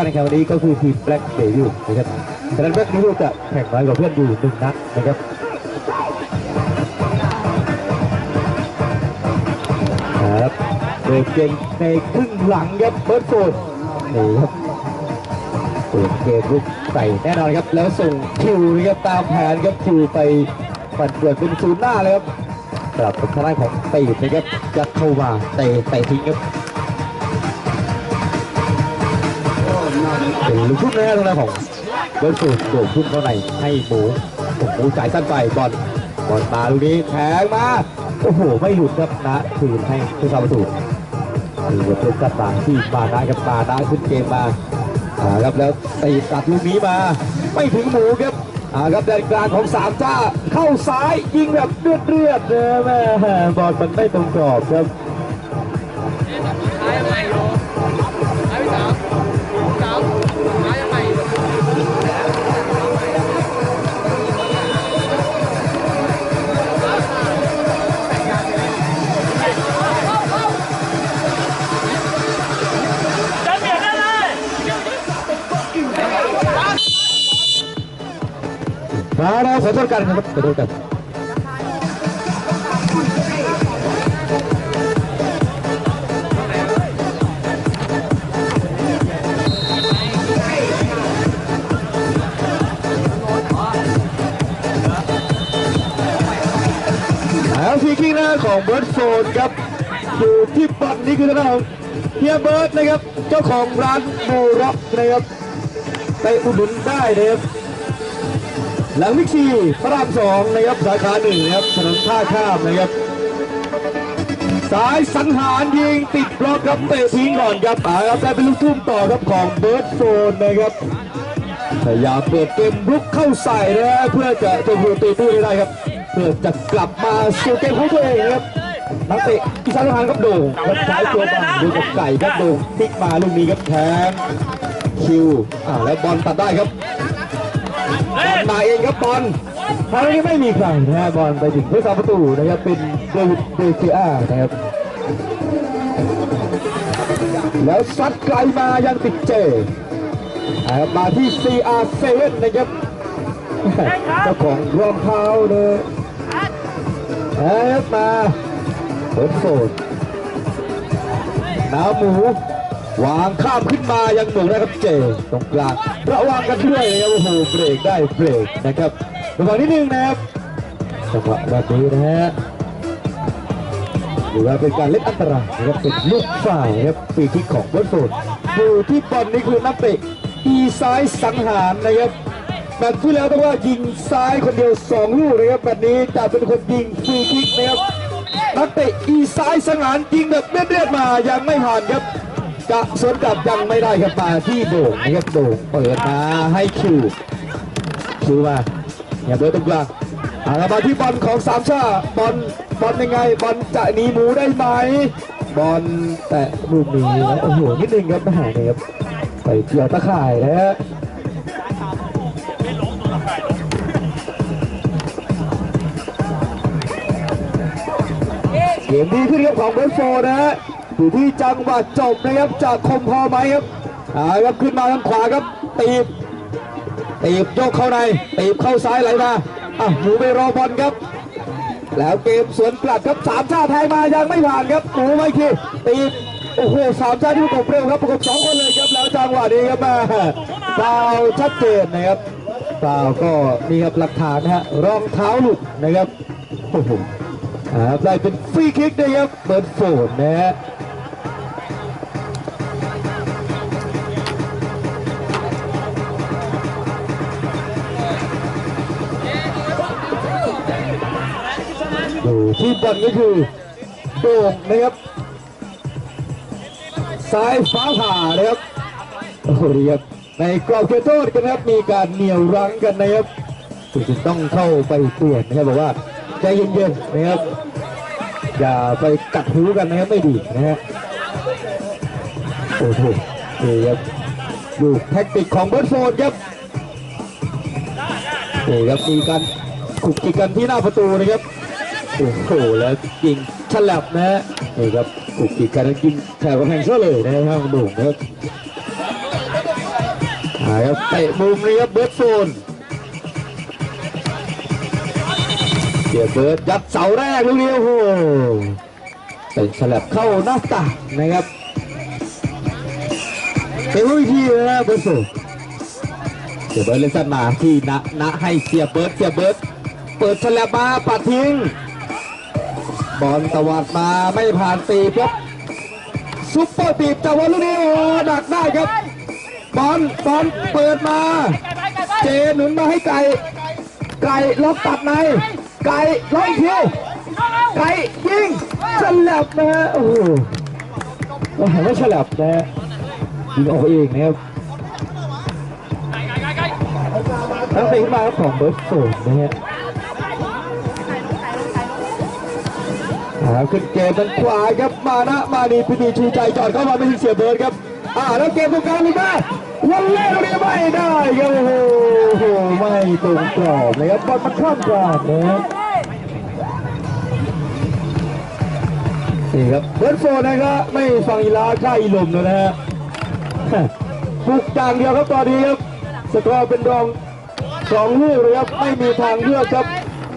การแข่งขันวันนี้ก็คือทีมแบล็กเดวิลนะครับฉะนั้นแบล็กเดวิลจะแข่งน้อยกว่าเพื่อนอยู่หนึ่งนัดนะครับครับเดินเกมในครึ่งหลังครับเบิร์ดโฟนนี่ครับเปิดเกมลุกใส่แน่นอนครับ แล้วส่งคิวนะครับตามแผนครับคิวไปปั่นเกิดเป็นศูนย์หน้าเลยครับสำหรับทางด้านของตีนะครับจะเข้ามาเตะเตะทิ้งครับ เป็นลูกทุ่งนะตรงนั้นของเบิร์ดสูดโด่งทุ่งเข้าในให้หมูโอ้โหจ่ายสั้นไปบอลบอลมาลูกนี้แทงมาโอ้โหไม่หลุดครับนะคืนให้ผู้สาประตูนี่ก็เป็นกระตาที่มาได้กับมาได้ขึ้นเกมมาอ่าครับแล้วตีตัดลูกนี้มา ไม่ถึงหมูครับอ่าครับแดนกลางของสามจ้าเข้าซ้ายยิงแบบเลือดเลือดเลยแม่บอลมันไม่ตรงกรอบครับ มาแล้วขอโทษกันครับขอโทษกันแล้วฟรีคิกหน้าของเบิร์ดโฟนครับอยู่ที่บอลนี่คือทางด้านของเฮียเบิร์ดนะครับ เจ้าของร้านบูร็อกนะครับ ไปอุดหนุนได้นะครับ หลังวิกซีพระรามสองนะครับสาขาหนึ่งนะครับถนนท่าข้ามนะครับสายสังหารยิงติดบล็อกครับเตะทิ้งก่อนครับอาครับได้เป็นลูกทุ่มต่อครับของเบิร์ดโฟนนะครับพยายามเปิดเกมรุกเข้าใส่นะเพื่อจะจะอยู่ตีตู้ได้ครับ เพื่อจะกลับมาสู่เกมของตัวเองครับนักเตะอีสานทหารครับโด่งครับใช้ตัวบอลดูกับไก่ครับโด่งพลิกมาลูกนี้ครับแทงคิวอ่าแล้วบอลตัดได้ครับ มาเองครับบอลคราวนี้ไม่มีใครนะฮะบอลไปถึงผู้สาประตูนะครับเป็นเดวิดเดซิอานะครับแล้วซัดไกลมายังติดเจมาที่ CR7 นะครับเจ้าของรองเท้าเลยนะครับมาเปิดโฟนน้ำหมู วางข้ามขึ้นมายังหนุ่มนะครับเจตรงกลางระวังกันด้วยนะครับโอ้โหเบรกได้เบรกนะครับระวังนิดนึงนะครับจังหวะแบบนี้นะฮะหรือว่าเป็นการเล่นอันตรายนะครับเป็นลูกฝ่ายนะครับฟรีคิกของบิร์ดโฟนอยู่ที่บอลนี่คือนักเตะอีซ้ายสังหารนะครับแบบที่แล้วต้องว่ายิงซ้ายคนเดียวสองลูกนะครับแบบนี้จะเป็นคนยิงฟรีคิกนะครับนักเตะอีซ้ายสังหารยิงแบบเลือดๆมายังไม่ผ่านครับ จะสวนกลับยังไม่ได้ครับมาที่โด่งนะครับโด่งเปิดมาให้คิวคิวมาอย่าเบิร์ตรงกลางอาละมาที่บอลของสามชาบอลบอลยังไงบอลจะหนีหมูได้ไหมบอลแตะลูกนี้แล้วโอ้โหนิดนึงครับแม่นะครับไปเกี่ยวตะข่ายนะฮะเกมดีขึ้นครับของเบอร์โฟนะฮะ อยู่ที่จังหวะจบนะครับจากคมพอไหมครับอ่าครับขึ้นมาทางขวาครับตีบตีบโยกเข้าในตีบเข้าซ้ายไหลมาอะหมูไปรอบอลครับ แล้วเกมสวนกลับครับสามชาติไทยมายังไม่ผ่านครับหมูไม่คีตีบโอ้โหสามชาติที่ประกบเร็วครับประกบสองคนเลยครับแล้วจังหวะนี้ครับมาฟาวชัดเจนนะครับฟาวก็นี่ครับหลักฐานนะฮะรองเท้าหลุดนะครับโอ้โหอ่าได้เป็นฟรีคิกนะครับเบิร์ดโฟนนะฮะ ที่บอลก็คือโด่งนะครับซ้ายฟ้าผ่านะครับโอ้โหครับในกรอบเขตโทษกันนะครับมีการเหนี่ยวรั้งกันนะครับถึงจะต้องเข้าไปตรวจนะครับบอกว่าใจเย็นๆนะครับ อย่าไปกัดหูกันนะครับไม่ดีนะฮะโอ้โหนี่ครับดูแท็กติกของเบิร์ดโฟนครับนี่ครับมีการขุกกิกกันที่หน้าประตูนะครับ โอ้โหแล้วยิงฉลับนะฮะนี่ครับขุกิกกันแล้วยิงแถวกำแพงซะเลยนะครับดูนะครับาครับเตะมุมนี้ครับเบิร์ดโฟนเดี๋ยวเบิร์ดยัดเสาแรกลูกนี้โอ้โหเป็นฉลับเข้าหน้าต่างนะครับเป็นวิธีนะเบิร์ดโฟนเดี๋ยเบิร์ดเล่นสั้นมาที่ณณให้เสียเบิร์ดเสียเบิร์ดเปิดฉลับมาปัดทิ้ง บอลตวัดมาไม่ผ่านตีครับซุปเปอร์ตีบแต่ว่าลูกนี้โอ้ดักได้ครับ บอลบอลเปิดมา เจหนุนมาให้ไก่ ไก่ล็อกตัดใน ไก่ล็อกอีกทีไก่ยิงฉลับนะฮะโอ้โหโอ้โหไม่ฉลับนะฮะยิงออกเองนะครับทั้งตีขึ้นมาของเบิร์ดโฟนนะฮะ หาขึ้นเกมทางขวาครับมานะมาดีพิธีชูใจจอดเข้ามาไม่ถึงเสียเบิร์ดครับอ่าแล้วเกมตรงกลางนี่มาวันเล่นนี้ไม่ได้ครับโอ้โหไม่ตรงกรอบเลยครับบอลมันข้ามกรอบนะครับนี่ครับเบิร์ดโฟนะครับไม่ฟังอีลาค่าอีลมนะฮะบุกอย่างเดียวครับตอนนี้ครับสกอร์เป็นรองสองลูกเลยครับไม่มีทางเลือกครับ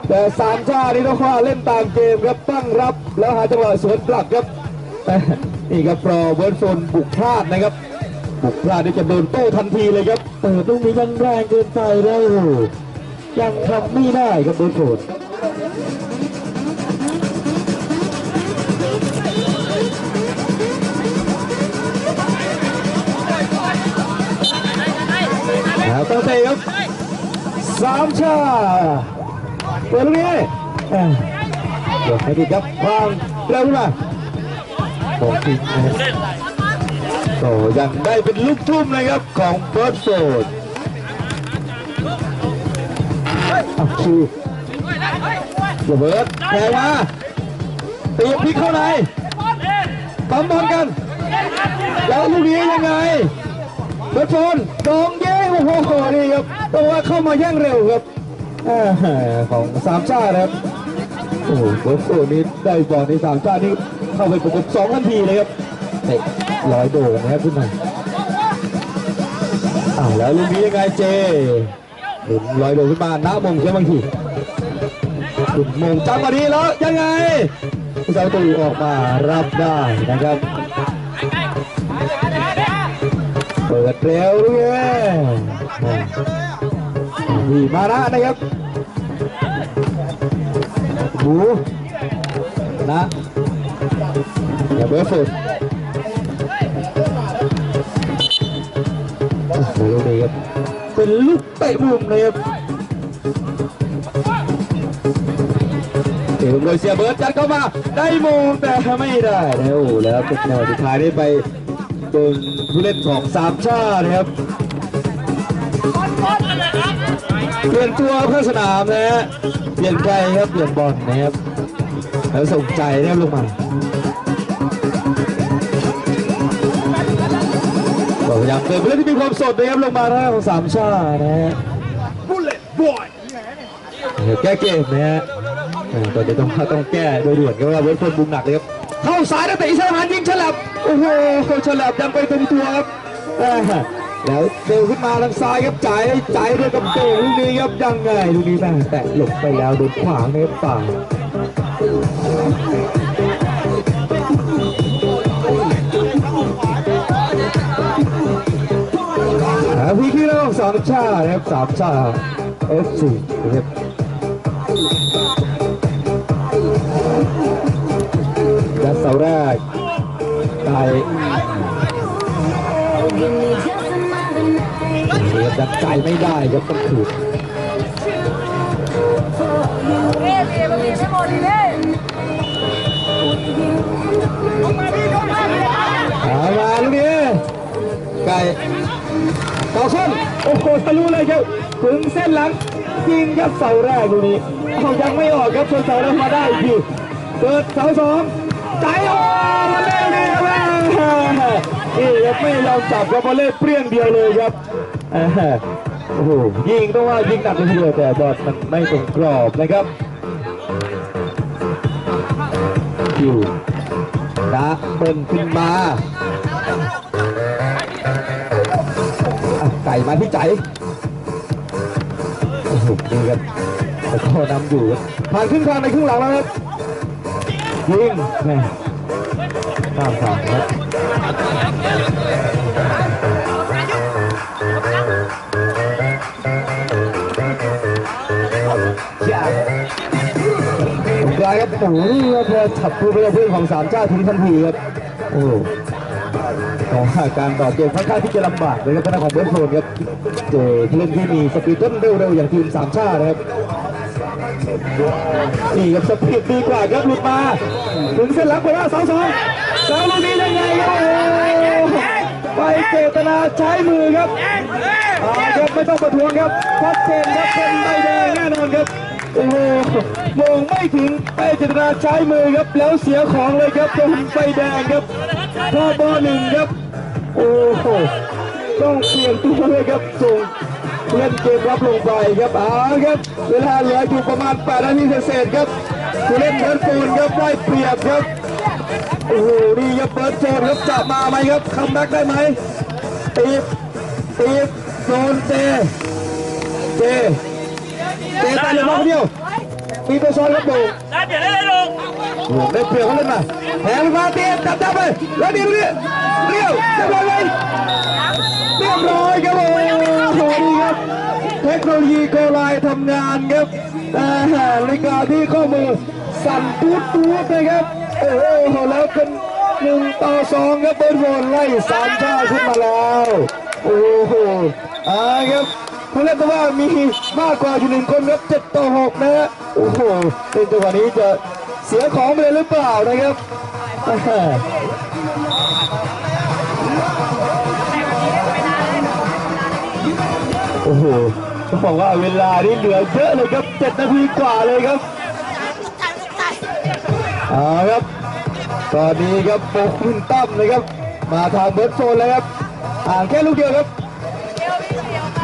แต่สามชาตินี่ต้องว่าเล่นตามเกมครับตั้งรับ แล้วหาจังหวะสวนกลับครับแต่นี่ครับรอเวิร์ดโฟนบุกพลาดนะครับ บุกพลาดที่จะโดนโต้ทันทีเลยครับเปิดลูกนี้ยังแรงเกินไปแล้วยังทำไม่ได้ครับเวิร์ดโฟนแล้วต้องเตะครับสามชาติเปิดลูกนี้เอ้ยเดี๋ยวให้ดีครับวางเร็วมาของจริงโอ้ยังได้เป็นลูกทุ่มนะครับของเบิร์ดโฟดอะชูเดี๋ยวเบิร์ดแข่มาตีพลิกเข้าในปั๊มบอลกัน แล้วลูกนี้ยังไงเบิร์ดโฟนดองเย้โอ้โหนี่ครับตัวเข้ามาแย่งเร็วครับอ่า ของสามชาติครับโอ้โหโนนี่ได้บอลในสามชาตินี่เข้าไปประกบสองทันทีเลยครับเตะลอยโด่งนะครับขึ้นมาอ้าวแล้วลูกนี้ยังไงเจหมุนลอยโด่งขึ้นมาหน้ามงใช่บางทีหมุนมงจังหวะนี้แล้วยังไงผู้าตูออกมารับได้นะครับเปิดเร็วด้วย ดีมานะนะครับบูนะอย่าเบอร์สุดโอ้โหลูกนี้ครับเป็นลูกเตะมุมเลยครับเตะมุมโดยเสียเบิร์ดจัดเข้ามา ได้มงแต่ไม่ได้แล้วแล้วเป็นแนวสุดท้ายได้ไปเป็นผู้เล่นของสามชาตินะครับ เปลี่ยนตัวเข้าสนามนะฮะเปลี่ยนใจครับเปลี่ยนบอลนะครับแล้วส่งใจนะครับลงมาก็พยายามเปิดผู้เล่นที่มีความสดนะครับลงมาทางด้านของสามชาตินะฮะเดี๋ยวแก้เกมนะฮะเออตอนนี้ต้องต้องแก้โดยด่วนก็ว่าเวทพลบุมหนักเลยครับเข้าซ้ายแล้วเตะอิสระหันยิงฉลับโอ้โหฉลับยังไปตรงตัวครับอ่า แล้วเร็วขึ้นมาทางซ้ายครับจ่ายจ่ายด้วยกับโต้ลูกนี้ครับยังไงลูกนี้แม่แตะหลบไปแล้วโดนขวางในป่าพี่ที่เราสามชาติครับสามชาติเอฟซีครับ สียดักไก่ไม่ได้ครับต้องถูกเอ๊ะเอ๊ะมันมีไม่หมดเลยเอามาลูกนี้ไก่ต่อส้นโอ้โหทะลุเลยครับถึงเส้นหลังยิงครับเสาแรกลูกนี้เอายังไม่ออกครับชนเสาแล้วมาได้อีกทีเปิดเสาสองใจโอ้มาเล่นนี่ครับนี่ครับไม่ยอมจับครับมาเล่นเปรี้ยงเดียวเลยครับ โอ้โหยิงต้องว่ายิงหนักเลยทีเดียวแต่บอลมันไม่ตรงกรอบนะครับคิวนะเบิ้ลขึ้นมาไก่มาที่ใจโอ้โหนี่ครับแต่ก็นำอยู่ผ่านครึ่งทางในครึ่งหลังแล้วครับยิงแม่ข้ามทางครับ ครับโอ้โหครับพอฉับผู้เป็นเพื่อนของสามชาติทิ้งทันทีครับโอ้ขอการต่อเกมค่อนข้างที่จะลำบากเลยครับคณะของเบสโซนครับเจอผู้เล่นที่มีสปีดต้นเร็วๆอย่างทีมสามชาตินะครับนี่ครับสปีดดีกว่าครับหลุดมาถึงเส้นหลังไปว่าสองสองแล้วลูกนี้ยังไงครับไปเจตนาใช้มือครับอ่าครับไม่ต้องประท้วงครับชัดเจนครับเป็นใบแดงแน่นอนครับ โอ้โหมองไม่ถึงไปเจตนาใช้มือครับแล้วเสียของเลยครับโดนใบแดงครับข้อเบอร์หนึ่งครับ โอ้โหต้องเปลี่ยนตัวเลยครับส่งเล่นเกมรับลงไปครับอ้าครับ เวลาเหลืออยู่ประมาณ8นาทีเศษๆครับผู้เล่นเบิร์ดโฟนครับได้เปรียบครับ โอ้โหนี่ครับเบิร์ดโฟนครับจะมาไหมครับคัมแบ็กได้ไหมตีบตีบโดนเจเจเจตายเลยน้องคนเดียวตีตัวซ้อนครับโด่งได้เปลี่ยนได้เลยลงโด่งได้เปรียบเขาเล่นมาแทงมาตีบจับจับไปแล้วดีดีเรียวเรียบร้อยเลยเรียบร้อยครับโอ้โหนี่ครับ เทคโนโลยีโกไลน์ทำงานครับแต่นาฬิกาที่ข้อมือสั่นตูดตูดนะครับโอ้โหแล้วเป็นหนึ่งต่อสองครับเบิร์ดบอลไล่สามชาขึ้นมาแล้ว โอ้โหอ่าครับ เขาเรียกว่ามีมากกว่าอยู่หนึ่งคนครับเจ็ดต่อหกนะฮะโอ้โหเป็นจังหวะนี้จะเสียของไปเลยหรือเปล่านะครับโอ้โหต้องบอกว่าเวลานี่เหลือเยอะเลยครับเจ็ดนาทีกว่าเลยครับเอาครับ ตอนนี้ครับโบกขึ้นตั้มเลยครับ มาทางเบิร์ดโซนแล้วครับห่างแค่ลูกเดียวครับ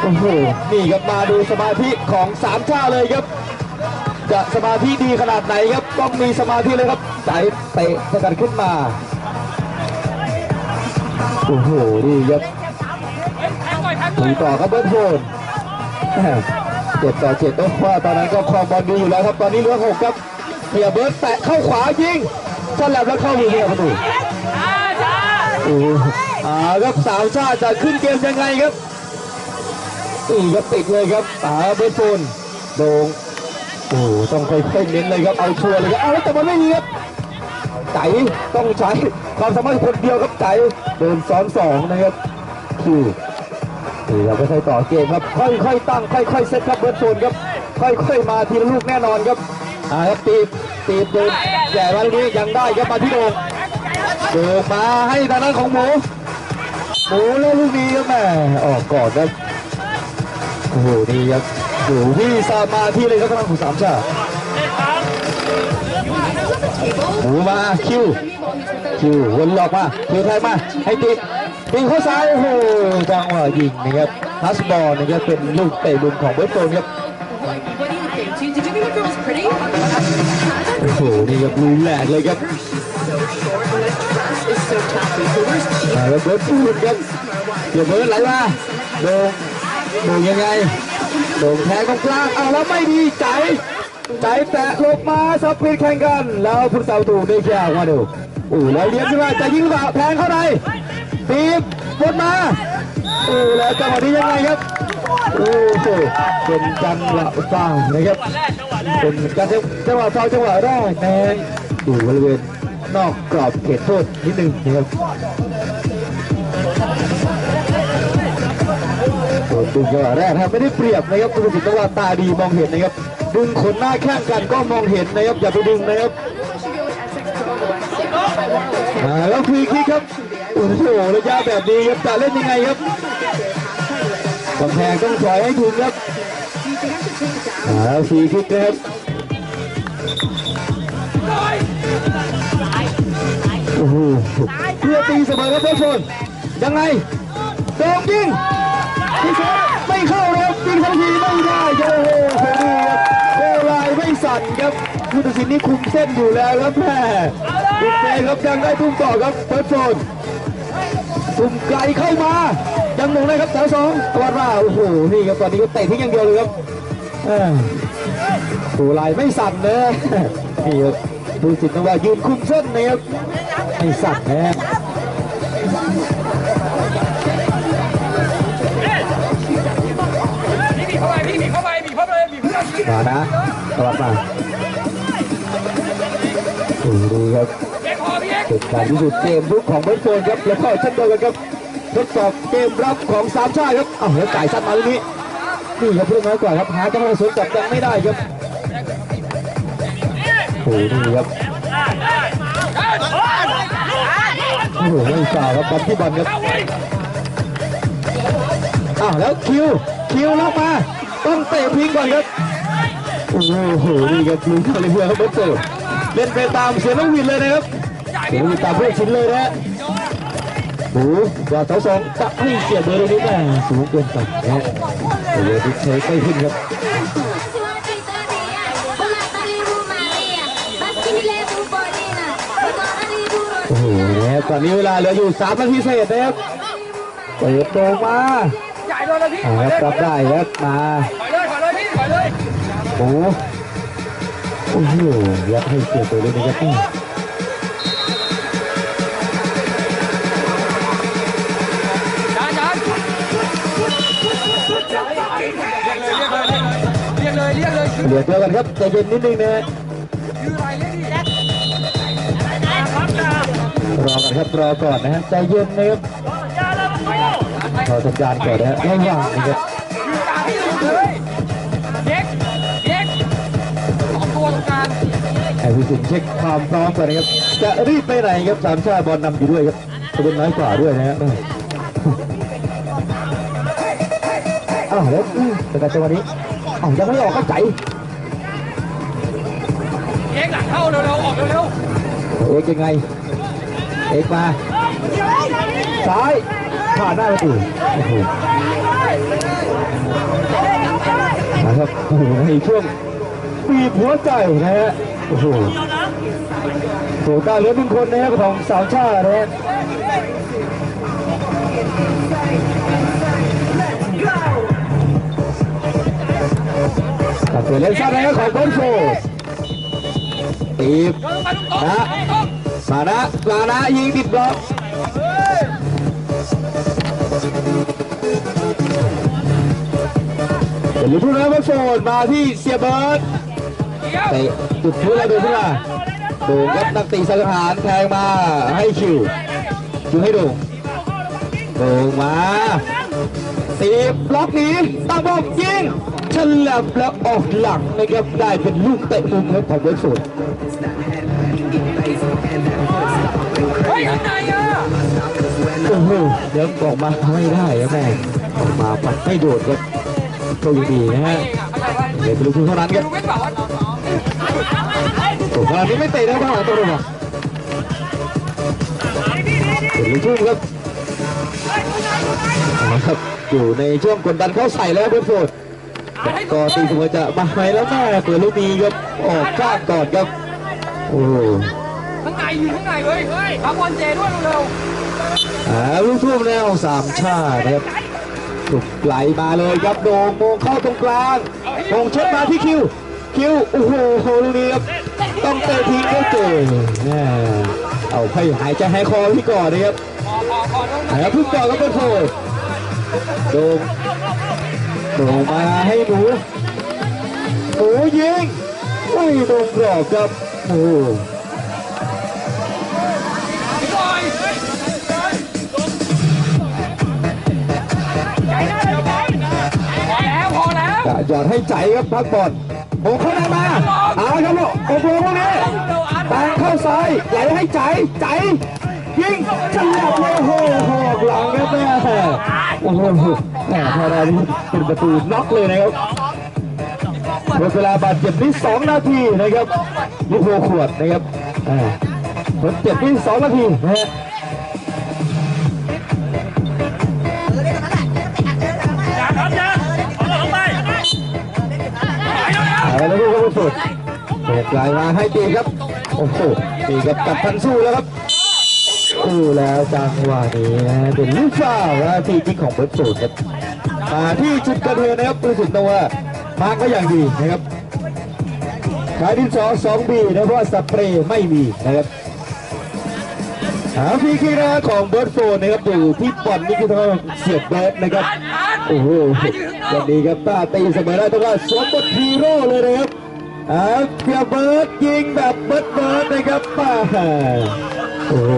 โอ้โหนี่ครับมาดูสมาธิของสามชาเลยครับ จะสมาธิดีขนาดไหนครับต้องมีสมาธิเลยครับใจเตะสกัดขึ้นมาโอ้โหนี่ครับถูต่อครับเบิร์ดโซนแหม่เจ็ดต่อเจ็ดต้องว่าตอนนั้นก็ครองบอลดีอยู่แล้วครับตอนนี้เหลือหกครับเฮียเบิร์ดแตะเข้าขวายิงชันแหลมแล้วเข้ามือเฮียประตูโอ้โหอ่าครับสาวชาติจะขึ้นเกมยังไงครับ นี่ครับติดเลยครับอ่าเบสโฟนโด่งโอ้ต้องค่อยๆเน้นเลยครับเอาชัวร์เลยครับเอาแต่มันไม่มีครับใจต้องใช้ความสามารถคนเดียวครับใจโดนซ้อนสองนะครับคิวนี่เราก็ค่อยต่อเกมครับ ค่อยๆตั้งค่อยๆเซตครับเบิร์ดโฟนครับ ค่อยๆมาทีละลูกแน่นอนครับอ่าครับตีตีเดินแย่มาตรงนี้ยังได้ครับมาที่โดงเดินมาให้ทางด้านของหมูหมูแล้วลูกนี้ครับแม่ออกก่อนครับ โอ้โหนี่ครับอยู่ที่สมาธิเลยครับทางด้านของสามชาติหมูมาคิวคิววนหลอกมาคิวแทงมาให้ติดติงเข้าซ้ายโอ้โหจังหวะยิงนะครับทัสบอลนะครับเป็นลูกเตะมุมของเบสโตนครับ What do you think? Did you think the girl's pretty? โอ้โหนี่ครับลูแหลกเลยครับ It's so tough. Where's อ่าแล้วเบิร์ดพูดครับเดี๋ยวเบิร์ดไหลมาโด่ง โด่งยังไงโด่งแทงตรงกลางเอาแล้วไม่ดีใจ ใจแตะลงมาสปีดแข่งกัน แล้วผู้สาวตูได้แค่มาดูโอ้แล้วเลี้ยงขึ้นมาจะยิงหรือเปล่าแทงเข้าในตีบวนมาโอ้แล้วจังหวะนี้ยังไงครับโอ้โหเป็นจังหวะฟาวนะครับเป็นการจังหวะฟาวจังหวะแรกนะอยู่บริเวณนอกกรอบเขตโทษนิดนึงนะครับ ดึงจังหวะแรกนะครับไม่ได้เปรียบนะครับคุณสิทธิ์จังหวะตาดีมองเห็นนะครับดึงขนหน้าแข้งกันก็มองเห็นนะครับอย่าไปดึงนะครับแล้วฟรีคิกครับโอ้โหระยะแบบนี้ครับจะเล่นยังไงครับกำแพงต้องถอยให้ถึงครับแล้วฟรีคิกครับโอ้โหเพื่อตีเสมอครับเพื่อนยังไงโด่งยิง ที่เขาไม่เข้าครับยิงทันทีไม่ได้โอ้โหโอ้โหโกลายไม่สั่นครับผู้ตัดสินนี่คุมเส้นอยู่แล้วครับแม่คุมเส้นครับยังได้ทุ่มต่อครับเปิดโซนทุ่มไกลเข้ามายังมงได้ครับแถวสองตะวันว่าโอ้โหนี่ครับตอนนี้ก็เตะทิ้งอย่างเดียวเลยครับเออตูลายไม่สั่นนะนี่ครับดูสินะว่ายืนคุมเส้นนะครับไม่สั่นนะ ขาไปมานะตะวันมาโอ้โหดูครับเอ็กพอพี่เอ็กเป็นการพิสูจน์เกมรุกของเบอร์โฟนครับแล้วก็เช่นเดียวกันครับทดสอบเกมรับของสามชาติครับอ้าวแล้วจ่สั้นมาตรงนี้นี่ครับเรื่องน้อยกว่าครับหาจังหวะสวนกลับยังไม่ได้ครับโอ้โหนี่ครับโอ้โหไม่ฝ่าครับบอลที่บอลครับอ้าวแล้วคิวคิวล็อกมาต้องเตะพิงก่อนครับ โอ้โหนี่ครับลุงเข้าเลยเพื่อนครับเบอร์โฟนเล่นไปตามเสียงนกหวิดเลยนะครับเสียงตามเพื่อนชิ้นเลยนะหมูกว่าเสาสองจะให้เสียเบอร์ตรงนี้แม่สูงเกินไปนะเดี๋ยวดิเชยใกล้ขึ้นครับโอ้โหนะครับตอนนี้เวลาเหลืออยู่3นาทีเศษนะครับเปิดตรงมาจ่ายโดนเลยพี่อ่าครับรับได้ครับมา หมูโอ้โหยัดให้เสียเบอร์เลยนะครับจานจานเรียกเลยเรียกเลยเรียกเลยเรียกเลยเหลือเจอกันครับใจเย็นนิดนึงนะชื่ออะไรเรียกดิรอกันครับรอก่อนนะฮะใจเย็นนะครับรอสัญญาณก่อนนะฮะระหว่างนะครับ สินเช็คความพร้อมก่อนะครับ จะรีบไปไหนครับสามชาติบอลนำอยู่ด้วยครับจะเป็นน้อยกว่าด้วยนะฮะอ้าวแล้วอื้อแต่การจังหวะนี้อ้าวยังไม่ออกเข้าใจเอ็กหลังเข้าเร็วๆออกเร็วๆเอกยังไง เอกมาซ้ายผ่านหน้าประตูโอ้โหนะครับโอ้โหในช่วง ปีบหัวใจนะฮะโอ้โหโถูกกาเหลือหนึ่งคนนะครับของสาวชาตินะฮะกับตัวเล่นสั้นนะครับของบอลโฟสตีบนะมานะมานะยิงติดบล็อกเป็นลูกทุ่งนะครับโฟนมาที่เสียเบิร์ด เตะจุดพื้นแล้วดูขึ้นมาดูครับนักตีสังหารแทงมาให้คิวคิวให้ดูดูมาตีบล็อกนี้ตั้งบอลยิงฉลับแล้วออกหลังนะครับได้เป็นลูกเตะมุมครับของเบิร์ดโฟนเฮ้ยข้างในอะโอ้โหเดี๋ยวออกมาไม่ได้ครับแม่ออกมาปัดไม่โดดครับก็ยังดีนะฮะเองอะเข้าใจว่าเดี๋ยวเป็นลูกทุ่งเท่านั้นครับ ดูไม่เปล่าว่าผมขนาดนี้ไม่เตะได้บ้างเหรอตัวนึงอะเป็นลูกทุ่งครับเอาละครับอยู่ในช่วงกดดันเข้าใส่แล้วเบอร์โฟร์ดแต่ก็ตีเสมอจะมาไหมแล้วแม่เปิดลูกนี้ครับออกข้างก่อนครับโอ้โหข้างในอยู่ข้างในเว้ยทำบอลเจด้วยเร็วอ่าลูกทุ่งแนวสามชาติครับถูกไหลมาเลยครับโดงโมงเข้าตรงกลางโมงเช็ดมาที่คิว คิ้วโอ้โหลูกนี้ครับต้องเตะทิ้งก็เก่งแม่เอาให้หายใจหายคอพี่ก่อนนะครับๆพอพอพอต้องหายพึ่งก่อนก็เป็นโฟร์โดงโดงมาให้หนูหนูยิงไม่ตรงกรอบครับโอ้โหปล่อยพอแล้วพอแล้วกะหยอดให้ใจครับพักบอล โอ้เข้าได้มา เอาครับลูกโอ้โหพวกนี้เร็วอาร์ตแตงเข้าซ้ายไหลให้ใจใจยิงจังหวะเลยโอ้โหหอกหลังครับแม่โอ้โหแหมพอได้นี่เป็นประตูน็อกเลยนะครับหมดเวลาบาดเจ็บที่2นาทีนะครับลูกโหขวดนะครับอ่าหมดเจ็บที่2นาทีนะฮะ เปิดกลายมาให้ตีครับ โอ้โหตีกับตัดทันสู้แล้วครับโอ้อู้แล้วจังหวะนี้นะเป็นลูกฟาวล์นะทีจิกของเบิร์ดสูตครับมาที่จุดกิดเหตุนะครับรู้สึกนะว่ามาก็อย่างดีนะครับขายดินสอสองบีนะเพราะสเปรย์ไม่มีนะครับหาฟีคิกนะของเบิร์ดโฟนนะครับอยู่ที่บอลนี่คือทางเสียบเบิร์ดนะครับ โอ้โหอย่างนี้ครับต้าตีเสมอได้แต่ว่าสวมบทฮีโร่เลยนะครับ อ่าเพียเบิร์ดยิงแบบเบิร์ดเบิร์ดนะครับป้าโอ้โห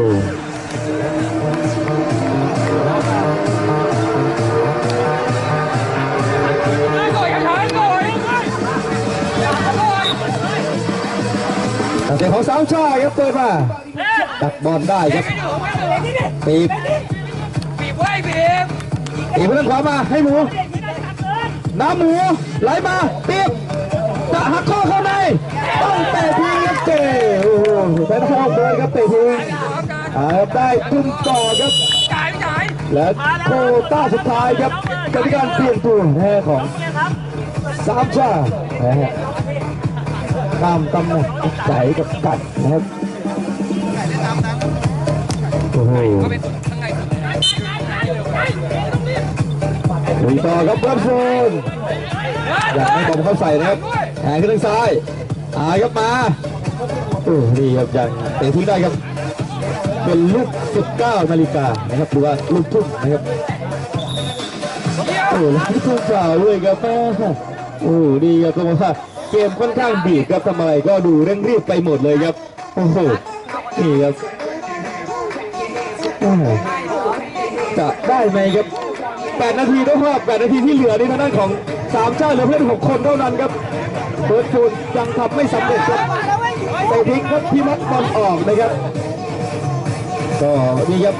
แต่ของสามชาติครับเปิดมาตักบอลได้ครับตีบบีบไว้บีบตีบเรื่องขวามาให้หมูน้ำหมูไหลมาตีบ จะหักข้อเข้าในต้องเตะทิ้งครับเตะโอ้โหแต่ถ้าอเดินครับเตะทิ้งอ่าได้ตุ้มต่อครับและโคต้าสุดท้ายครับจะมีการเปลี่ยนตัวแท้ของสามชานะฮะข้ามตำแหน่งใสกับกัดนะครับโอ้โหก็เป็นต่อครับเบิร์ดโฟน อยากให้ผมเข้าใส่นะครับแหงขึ้นทางซ้ายอายครับมาโอ้นี่ครับยังเตะทิ้งได้ครับ เป็นลูก 19นาฬิกานะครับหรือว่าลูกทุ่งนะครับโอ้แล้วทุ่งเปล่าด้วยครับแม่โอ้ดีครับก็บอกว่าเกมค่อนข้างบีบครับทำอะไรก็ดูเร่งรีบไปหมดเลยครับโอ้โหนี่ครับจะได้ไหมครับ 8 นาทีต้องรอบ8นาทีที่เหลือนี่ทางด้านของสามชาติเหลือเพื่อน6คนเท่านั้นครับเปิร์ดฟูนยังทำไม่สำเร็จครับไปทิ้งครับพี่มัดบอลออกนะครับก็นี่ครับ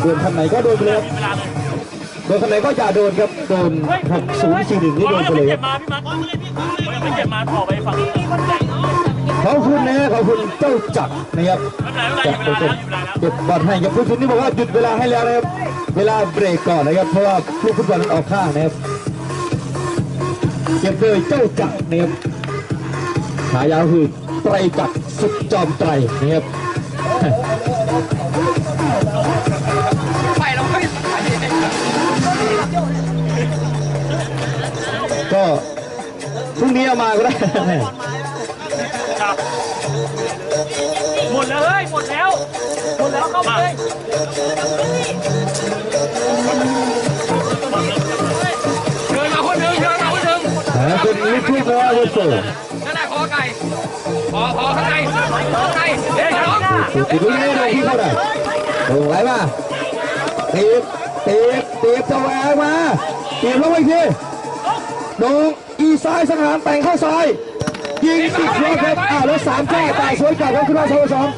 โดนคันไหนก็โดนเลยครับโดนคันไหนก็อย่าโดนครับโดน6041นี่โดนไปเลยครับมาพี่มาร์คยังไม่เจ็บมาออไปฝั่ง อบคุณนะขอบคุณเจ้าจักรนะครับไม่เป็นไม่เจ้าแล้วเก็บอลให้ครับผู้ชุนนี่บอกว่าหยุดเวลาให้แล้วนะครับเวลาเบรกก่อนนะครับเพราะว่าลูกฟุตบอลออกข้างนะครับเก็บเลยเจ้าจักรนะครับฉายาคือไตรจักรสุดจอมไตรนะครับก็พรุ่งนี้เอามาก็ได้ แล้วเข้ามาเลยเดินมาคนหนึ่งเดินมาคนหนึ่งอ่าเป็นลูกทุ่งนะลูกโป่งนั่นแหละคอไก่พอพอข้างในข้างในเฮ้ยน้องถูกติดลูกนี้โดนที่เข้าได้โด่งไหลมาตีบตีบตีบจะแหวกมาตีบลงไปอีกทีโดงอีซ้ายสังหารแต่งเข้าซ้ายยิงติดหัวครับอ้าวแล้วสามแก้แต่สวยกลับครับขึ้นมาสองสอง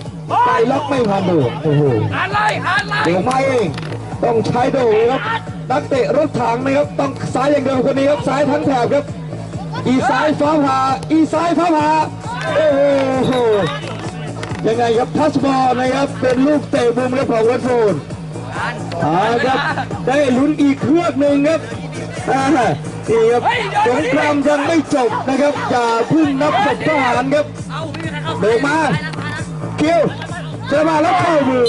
ไก่ล็อกไม่ทันโด่งโอ้โหอ่านไล่อ่านไล่โด่งมาเองต้องใช้โด่งครับนักเตะรถถังนะครับต้องซ้ายอย่างเดียวคนนี้ครับซ้ายทั้งแถบครับ อีซ้ายฟ้าผ่าอีซ้ายฟ้าผ่าโอ้โหยังไงครับทัชบอลนะครับเป็นลูกเตะมุมครับของเวดโฟนเอาครับได้ลุ้นอีกเครื่องหนึ่งครับอ่านี่ครับสงครามยังไม่จบนะครับอย่าเพึ่งนับศพทหารครับเอาไม่มีใครเข้าเดินมาเคิวจะมาแล้วเข้ามือ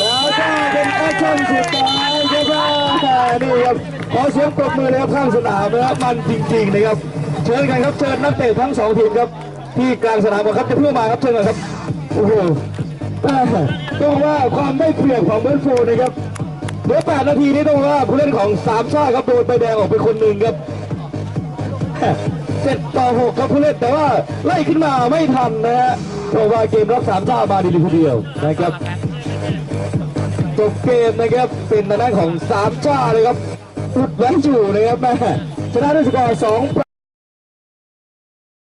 แล้วก็เป็นแอคชั่นสุดท้ายครับนี่ครับขอเสียงปรบมือเลยครับข้างสนามนะครับมันจริงๆนะครับ เชิญกันครับเชิญนักเตะทั้งสองทีมครับ ที่กลางสนามครับจะเพื่อมาครับเชิญครับโอ้โหต้องว่าความได้เปรียบของเบอร์โฟนะครับเหลือ8นาทีนี้ต้องว่าผู้เล่นของสามชาติครับโดนใบแดงออกไปคนหนึ่งครับ เจ็ดต่อหกครับผู้เล่นแต่ว่าไล่ขึ้นมาไม่ทันนะฮะเพราะว่าเกมรับสามชามาดีทีเดียวนะครับจบเกมนะครับเป็นทางด้านของสามชาเลยครับอุดไว้อยู่นะครับแม่ชนะด้วยสกอร์สอง